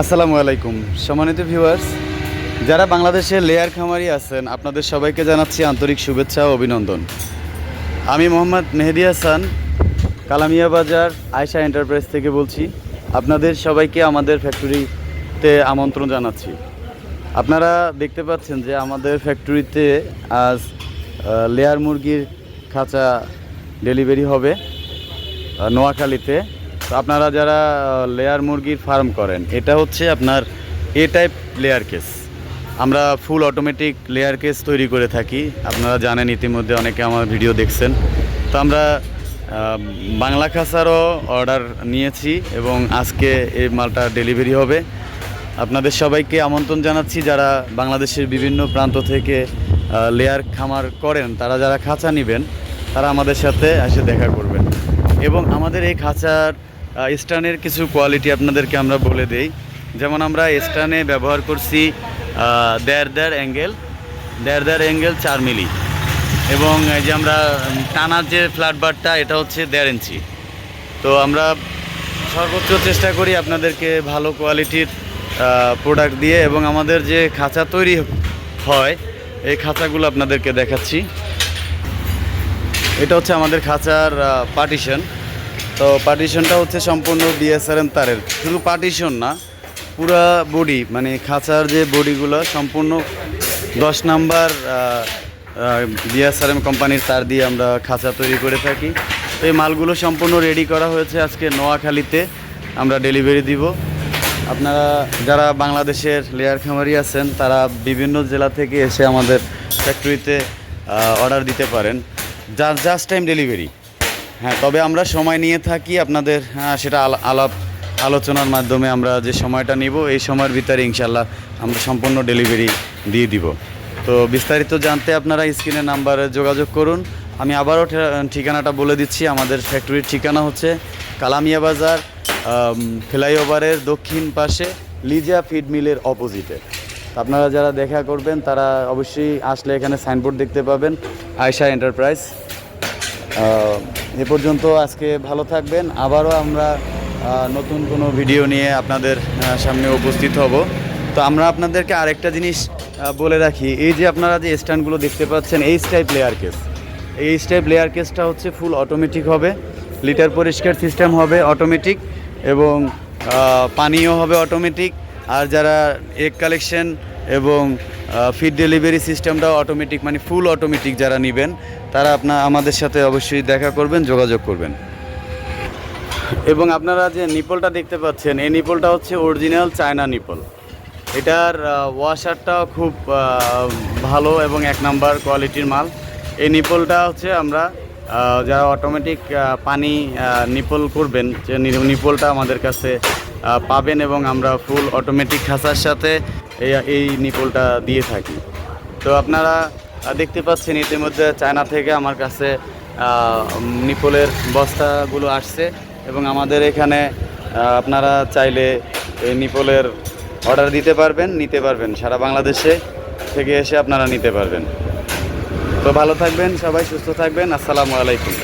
আসসালামু আলাইকুম। সম্মানিত ভিউয়ার্স, যারা বাংলাদেশে লেয়ার খামারি আছেন, আপনাদের সবাইকে জানাচ্ছি আন্তরিক শুভেচ্ছা ও অভিনন্দন। আমি মোহাম্মদ মেহেদি হাসান, কালামিয়া বাজার, আয়শা এন্টারপ্রাইজ থেকে বলছি। আপনাদের সবাইকে আমাদের ফ্যাক্টরিতে আমন্ত্রণ জানাচ্ছি। আপনারা দেখতে পাচ্ছেন যে আমাদের ফ্যাক্টরিতে আজ লেয়ার মুরগির খাঁচা ডেলিভারি হবে নোয়াখালীতে। তো আপনারা যারা লেয়ার মুরগির ফার্ম করেন, এটা হচ্ছে আপনার এ টাইপ লেয়ার কেস আমরা ফুল অটোমেটিক লেয়ার কেস তৈরি করে থাকি। আপনারা জানেন ইতিমধ্যে অনেকে আমার ভিডিও দেখছেন। তো আমরা বাংলা খাসারও অর্ডার নিয়েছি এবং আজকে এই মালটা ডেলিভারি হবে। আপনাদের সবাইকে আমন্ত্রণ জানাচ্ছি যারা বাংলাদেশের বিভিন্ন প্রান্ত থেকে লেয়ার খামার করেন, তারা যারা খাঁচা নেবেন, তারা আমাদের সাথে এসে দেখা করবেন। এবং আমাদের এই খাঁচার স্টানের কিছু কোয়ালিটি আপনাদেরকে আমরা বলে দেই। যেমন আমরা স্টানে ব্যবহার করছি দেড় দেড় অ্যাঙ্গেল দেড় দেড় অ্যাঙ্গেল চার মিলি। এবং এই যে আমরা টানার যে ফ্ল্যাট বারটা এটা হচ্ছে দেড় ইঞ্চি। তো আমরা সর্বোচ্চ চেষ্টা করি আপনাদেরকে ভালো কোয়ালিটির প্রোডাক্ট দিয়ে এবং আমাদের যে খাঁচা তৈরি হয়, এই খাঁচাগুলো আপনাদেরকে দেখাচ্ছি। এটা হচ্ছে আমাদের খাঁচার পার্টিশন তো পার্টিশনটা হচ্ছে সম্পূর্ণ বিএসআরএম তারের। শুধু পার্টিশন না, পুরা বডি মানে খাঁচার যে বডিগুলো সম্পূর্ণ দশ নাম্বার বিএসআরএম কোম্পানির তার দিয়ে আমরা খাঁচা তৈরি করে থাকি। তো এই মালগুলো সম্পূর্ণ রেডি করা হয়েছে আজকে নোয়াখালীতে। আমরা ডেলিভারি দিব। আপনারা যারা বাংলাদেশের লেয়ার খামারি আছেন, তারা বিভিন্ন জেলা থেকে এসে আমাদের ফ্যাক্টরিতে অর্ডার দিতে পারেন। জাস্ট জাস্ট টাইম ডেলিভারি হ্যাঁ তবে আমরা সময় নিয়ে থাকি আপনাদের সেটা আলা- আলাপ, আলোচনার মাধ্যমে আমরা যে সময়টা নিব, এই সময়ের ভিতরে ইনশাল্লাহ আমরা সম্পূর্ণ ডেলিভারি দিয়ে দিব। তো বিস্তারিত জানতে আপনারা স্ক্রিনের নাম্বারে যোগাযোগ করুন। আমি আবারও ঠিকানাটা বলে দিচ্ছি। আমাদের ফ্যাক্টরির ঠিকানা হচ্ছে কালামিয়া বাজার ফ্লাইওভারের দক্ষিণ পাশে লিজা ফিড মিলের অপোজিটে। আপনারা যারা দেখা করবেন, তারা অবশ্যই আসলে এখানে সাইনবোর্ড দেখতে পাবেন, আয়শা এন্টারপ্রাইজ। এ পর্যন্ত আজকে ভালো থাকবেন। আবারও আমরা নতুন কোনো ভিডিও নিয়ে আপনাদের সামনে উপস্থিত হব। তো আমরা আপনাদেরকে আরেকটা জিনিস বলে রাখি। এই যে আপনারা যে স্ট্যান্ডগুলো দেখতে পাচ্ছেন, এই টাইপ লেয়ার কেস। এই টাইপ লেয়ার কেসটা হচ্ছে ফুল অটোমেটিক হবে। লিটার পরিষ্কার সিস্টেম হবে অটোমেটিক এবং পানীয় হবে অটোমেটিক। আর যারা এগ কালেকশন এবং ফিড ডেলিভারি সিস্টেমটাও অটোমেটিক মানে ফুল অটোমেটিক যারা নেবেন তারা আপনার আমাদের সাথে অবশ্যই দেখা করবেন, যোগাযোগ করবেন। এবং আপনারা যে নিপলটা দেখতে পাচ্ছেন, এই নিপলটা হচ্ছে অরিজিনাল চায়না নিপল। এটার ওয়াশারটাও খুব ভালো এবং এক নাম্বার কোয়ালিটির মাল। এই নিপলটা হচ্ছে আমরা যারা অটোমেটিক পানি নিপল করবেন, যে নিপলটা আমাদের কাছে পাবেন এবং আমরা ফুল অটোমেটিক খাঁচার সাথে এই নিপলটা দিয়ে থাকি। তো আপনারা দেখতে পাচ্ছেন ইতিমধ্যে চায়না থেকে আমার কাছে নিপলের বস্তাগুলো আসছে এবং আমাদের এখানে আপনারা চাইলে এই নিপলের অর্ডার দিতে পারবেন, নিতে পারবেন। সারা বাংলাদেশে থেকে এসে আপনারা নিতে পারবেন। তো ভালো থাকবেন সবাই, সুস্থ থাকবেন। আসসালামু আলাইকুম।